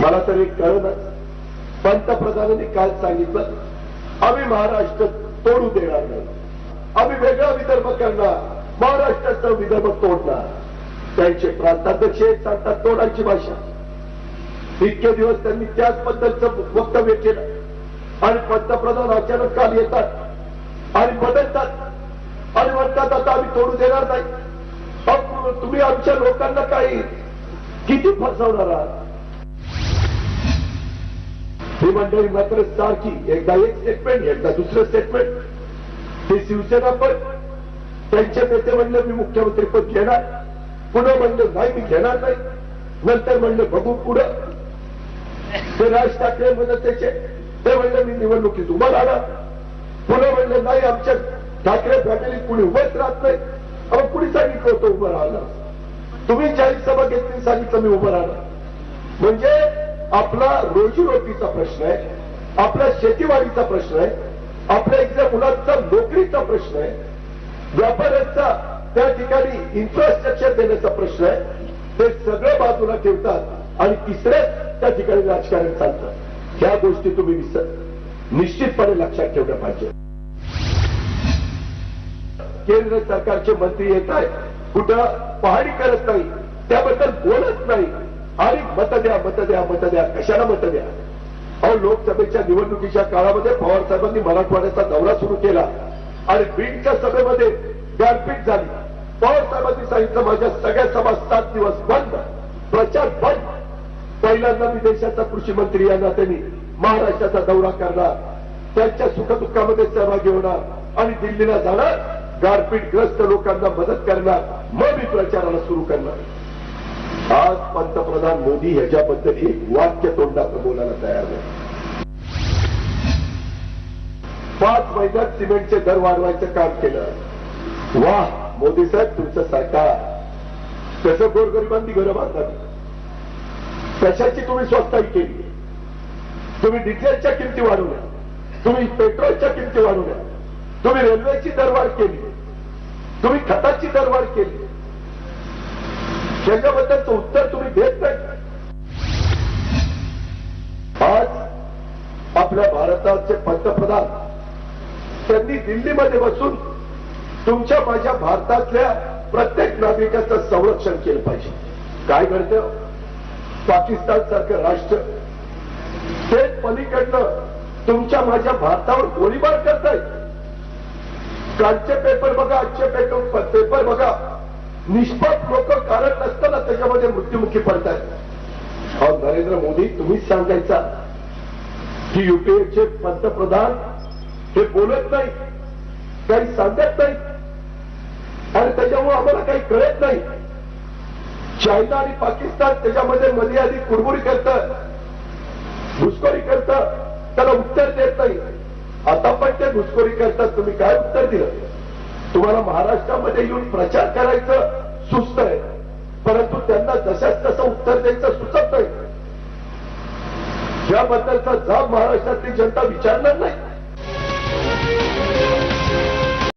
मला तर एक कळलं पंतप्रधानांनी काल सांगितलं? आम्ही महाराष्ट्र तोडू देणार नाही. आम्ही वेगळा विदर्भ करणार. महाराष्ट्राचा विदर्भ तोडणार. त्यांचे प्रांताध्यक्ष आहेत, सांगतात तोडायची भाषा. इतके दिवस त्यांनी त्याच बद्दलचं वक्तव्य केलं. आणि पंतप्रधान अचानक काल येतात. आणि बदलतात. आणि म्हणतात आता आम्ही तोडू देणार नाही. तुम्ही आमच्या लोकांना काही किती फसवणार आहात? ही मंडळी मात्र सारखी एकदा एक स्टेटमेंट एकदा दुसरं स्टेटमेंट ही शिवसेना पण त्यांचे नेते म्हणलं मी मुख्यमंत्री पद घेणार पुढं म्हणलं नाही मी घेणार नाही. नंतर म्हणलं बघू पुढं. ते राज ठाकरे म्हणत त्याचे ते म्हणलं मी निवडणुकीत उभं राहणार. पुढे म्हणलं नाही आमच्या ठाकरे फॅमिलीत कुणी उभंच राहत नाही. अहो कुणी सांगितलं होतं उभं राहणार तुम्ही चाळीस सभा घेतली सांगितलं मी उभं राहणार. म्हणजे आपला रोजीरोटीचा प्रश्न आहे आपल्या शेतीवाडीचा प्रश्न आहे आपल्या इथल्या मुलांचा नोकरीचा प्रश्न आहे व्यापाऱ्यांचा त्या ठिकाणी इन्फ्रास्ट्रक्चर देण्याचा प्रश्न आहे ते सगळं बाजूला ठेवतात आणि तिसरेच त्या ठिकाणी राजकारण चालतं. ह्या गोष्टी तुम्ही विसर निश्चितपणे लक्षात ठेवलं पाहिजे. केंद्र सरकारचे मंत्री येत आहेत. कुठं पाहणी करत नाही त्याबद्दल बोलत नाही. आणि मत द्या मत द्या मत द्या. कशाला मत द्या? अहो लोकसभेच्या निवडणुकीच्या काळामध्ये पवार साहेबांनी मराठवाड्याचा दौरा सुरू केला आणि बीडच्या सभेमध्ये गारपीट झाली. पवार साहेबांनी सांगितलं माझ्या सगळ्या सभा सात दिवस बंद प्रचार बंद. पहिल्यांदा मी देशाचा कृषी मंत्री या नात्याने महाराष्ट्राचा दौरा करणार त्यांच्या सुखदुःखामध्ये सहभागी होणार आणि दिल्लीला जाणार गारपीटग्रस्त लोकांना मदत करणार मग मी प्रचाराला सुरू करणार. आज पंतप्रधान मोदी ह्याच्याबद्दल एक वाक्य तोंडाचं बोलायला तयार नाही. पाच महिन्यात सिमेंटचे दर वाढवायचं काम केलं. वा मोदी साहेब तुमचं सरकार. कसं गोरगरिबांनी घरं बांधतात. कशाची तुम्ही स्वस्ताई केली? तुम्ही डिझेलच्या किमती वाढवल्या. तुम्ही पेट्रोलच्या किमती वाढवल्या. तुम्ही रेल्वेची दरवाढ केली. तुम्ही खताची दरवाढ केली. त्याच्याबद्दलचं उत्तर तुम्ही देत नाही. आज आपल्या भारताचे पंतप्रधान त्यांनी दिल्लीमध्ये बसून तुमच्या माझ्या भारतातल्या प्रत्येक नागरिकाचं संरक्षण केलं पाहिजे. काय घडतं? पाकिस्तान सारखं राष्ट्र. ते पलीकडनं तुमच्या माझ्या भारतावर गोळीबार करतायत कालचे पेपर बघा आजचे पेपर पेपर बघा. निष्पाप लोक कारण नसताना त्याच्यामध्ये मृत्युमुखी पडतायत. अहो नरेंद्र मोदी तुम्हीच सांगायचा. की युपीएचे पंतप्रधान हे बोलत नाही काही सांगत नाही आणि त्याच्यामुळे आम्हाला काही कळत नाही. चायना आणि पाकिस्तान त्याच्यामध्ये मध्ये आधी कुरबुरी करतात घुसखोरी करतात त्याला उत्तर देत नाही आता पण ते घुसखोरी करतात. तुम्ही काय उत्तर दिलं? तुम्हाला महाराष्ट्रामध्ये येऊन प्रचार करायचं सुस्त आहे. परंतु त्यांना जशाच तसं उत्तर द्यायचं सुचत नाही. याबद्दलचा जाब महाराष्ट्रातली जनता विचारणार नाही.